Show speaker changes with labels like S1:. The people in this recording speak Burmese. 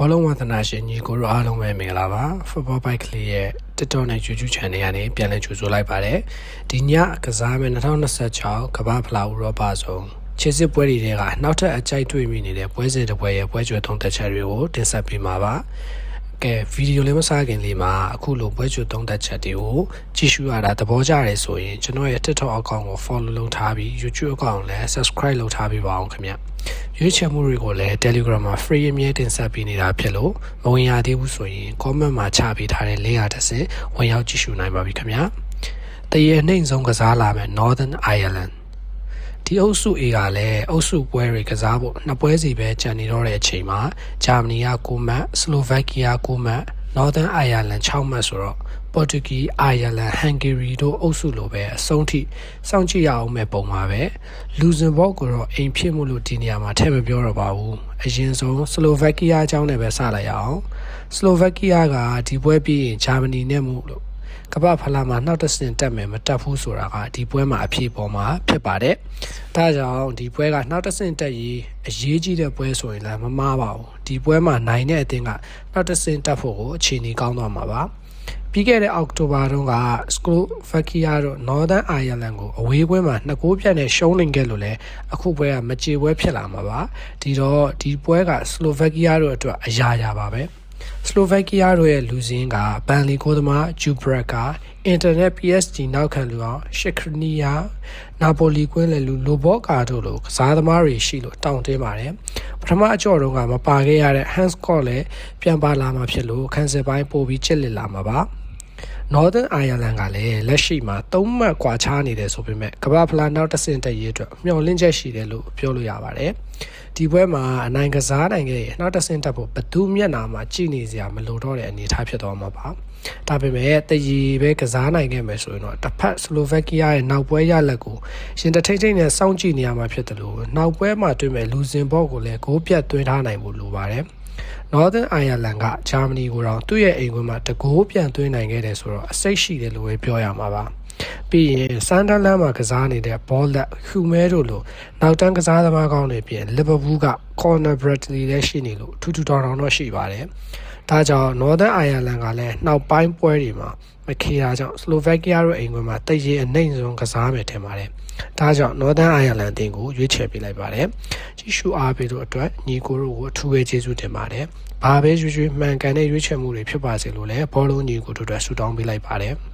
S1: ဘောလုံးဝါသနာရှင်ညီကိုတို့အားလုံးပဲမင်္ဂလာပါ Football Bike ကလေးရဲ့ TikTok နဲ့ YouTube Channel ကနေပြန်လည်ကြိုဆိုလိုက်ပါတယ်ဒီညကစားမယ့်2026ကမ္ဘာဖလားဥရောပဆုံးခြေစစ်ပွဲတွေကနောက်ထပ်အကြိုက်တွေ့မိနေတဲ့ပွဲစဉ်တစ်ပွဲရဲ့ပွဲကြွယ်သုံးသက်ချက်တွေကိုတင်ဆက်ပေးမှာပါကဲဗီဒီယိုလေးမစခင်လေးမှာအခုလိုပွဲကြွသုံးသက်ချက်တွေကိုကြည့်ရှုရတာသဘောကျတယ်ဆိုရင်ကျွန်တော်ရဲ့ TikTok account ကို follow လုပ်ထားပြီး YouTube account ကိုလည်း subscribe လုပ်ထားပေးပါအောင်ခင်ဗျ ရွေးချယ်မှုတွေကိုလည်း Telegram မှာ free အမြဲတင်ဆက်ပေးနေတာဖြစ်လို့မဝင်ရသေးဘူးဆိုရင် comment မှာချပေးထားတဲ့400တစ်စင်ဝင်ရောက်ကြည့်ရှုနိုင်ပါပြီခင်ဗျတရေနှိမ့်ဆုံးကစားလာမဲ့ Northern Ireland ဒီအုပ်စု A ကလည်းအုပ်စုပွဲတွေကစားဖို့နှစ်ပွဲစီပဲကြံနေတော့တဲ့အချိန်မှာဂျာမနီက9မှတ်စလိုဗက်ကီးယား9မှတ် Northern Ireland 6မှတ်ဆိုတော့ပေါ်တူဂီအိုင်ယာလန်ဟန်ဂေရီတို့အုပ်စုလိုပဲအဆုံးထိစောင့်ကြည့်ရအောင်မဲ့ပုံပါပဲလူဇင်ဘော့ကိုတော့အိမ်ဖြစ်မှုလို့ဒီနေရာမှာထည့်မပြောတော့ပါဘူးအရင်ဆုံးစလိုဗက်ကီးယားအကြောင်းနဲ့ပဲစလိုက်ရအောင်စလိုဗက်ကီးယားကဒီပွဲပြီးရင်ဂျာမနီနဲ့မှုလို့ကမ္ဘာဖလားမှာနောက်တစ်ဆင့်တက်မယ်မတက်ဘူးဆိုတာကဒီပွဲမှာအဖြေပေါ်မှာဖြစ်ပါတယ်။ ဒါကြောင့်ဒီပွဲကနောက်တစ်ဆင့်တက်ရေးအရေးကြီးတဲ့ပွဲဆိုရင်လည်းမမားပါဘူး။ဒီပွဲမှာနိုင်တဲ့အသင်းကနောက်တစ်ဆင့်တက်ဖို့ကိုအခြေအနေကောင်းသွားမှာပါ။ပြီးခဲ့တဲ့အောက်တိုဘာတုန်းကစကိုဖက်ကီယာတို့ Northern Ireland ကိုအဝေးကွင်းမှာနှစ်ကိုးပြတ်နဲ့ရှုံးနိုင်ခဲ့လို့လဲအခုပွဲကမကြေပွဲဖြစ်လာမှာပါဒီတော့ဒီပွဲက Slovakia တို့အတွက်အရာရာပါပဲစလိုဗက်ကီးယားတို့ရဲ့လူစင်းကဘန်လီကိုသမားဂျူဘရက်က အင်တာနက် PSG နောက်ခံလူအောင်ရှစ်ခရနီယာနာပိုလီကွင်းလေလူလိုဘောကာတို့လိုကစားသမားတွေရှိလို့တောင်းတင်းပါတယ်ပထမအကြော့တုန်းကမပါခဲ့ရတဲ့ Hans Scott လည်းပြန်ပါလာမှာဖြစ်လို့ခန်းစစ်ပိုင်းပို့ပြီးချစ်လက်လာမှာပါ Northern Ireland ကလည်းလက်ရှိမှာ၃မှတ်ကွာခြားနေတယ်ဆိုပေမဲ့ကမ္ဘာဖလားနောက်တစ်ဆင့်တက်ရေးအတွက်မျှော်လင့်ချက်ရှိတယ်လို့ပြောလို့ရပါတယ်။ဒီပွဲမှာအနိုင်ကစားနိုင်ခဲ့ရင်နောက်တစ်ဆင့်တက်ဖို့ဘသူမျက်နာမှာကြည်နေစရာမလိုတော့တဲ့အနေအထားဖြစ်သွားမှာပါ။ဒါပေမဲ့တရီပဲကစားနိုင်ခဲ့မယ်ဆိုရင်တော့တစ်ဖက်စလိုဗက်ကီးယားရဲ့နောက်ပွဲရလက်ကိုရှင်တထိတ်ထိတ်နဲ့စောင့်ကြည့်နေရမှာဖြစ်တယ်လို့နောက်ပွဲမှာတွေ့မဲ့လူစင်ဘော့ကိုလည်းဂိုးပြတ်သွင်းထားနိုင်ဖို့လိုပါတယ်။ Northern Ireland ကဂျာမနီကိုတော့သူ့ရဲ့အိမ်ခွင်းမှာတကိုးပြန်သွင်းနိုင်ခဲ့တယ်ဆိုတော့အစိတ်ရှိတယ်လို့ပဲပြောရမှာပါ ပြီးရင်ဆန်ဒလန်မှာကစားနေတဲ့ဘောလက်ဟူမဲတို့လိုနောက်တန်းကစားသမားကောင်းတွေပြင်လီဗာပူးက Conor Bradley လည်းရှိနေလို့ထူးထူးထောင်ထောင်တော့ရှိပါတယ်ဒါကြောင့် Northern Ireland ကလည်းနောက်ပိုင်းပွဲတွေမှာမခေတာကြောင့် Slovakia တို့အိမ်ခွင်းမှာတည်ရအနှိမ့်ဆုံးကစားမယ်ထင်ပါတယ်။ဒါကြောင့် Northern Ireland တင်ကိုရွေးချယ်ပေးလိုက်ပါတယ်။ကြီးရှုအားပေးတို့အတွက်ညီကိုတို့ကိုအထူးပဲကျေးဇူးတင်ပါတယ်။ဘာပဲရွေးရွေးမှန်ကန်တဲ့ရွေးချယ်မှုတွေဖြစ်ပါစေလို့လည်းဘောလုံးညီကိုတို့အတွက်ဆုတောင်းပေးလိုက်ပါတယ်။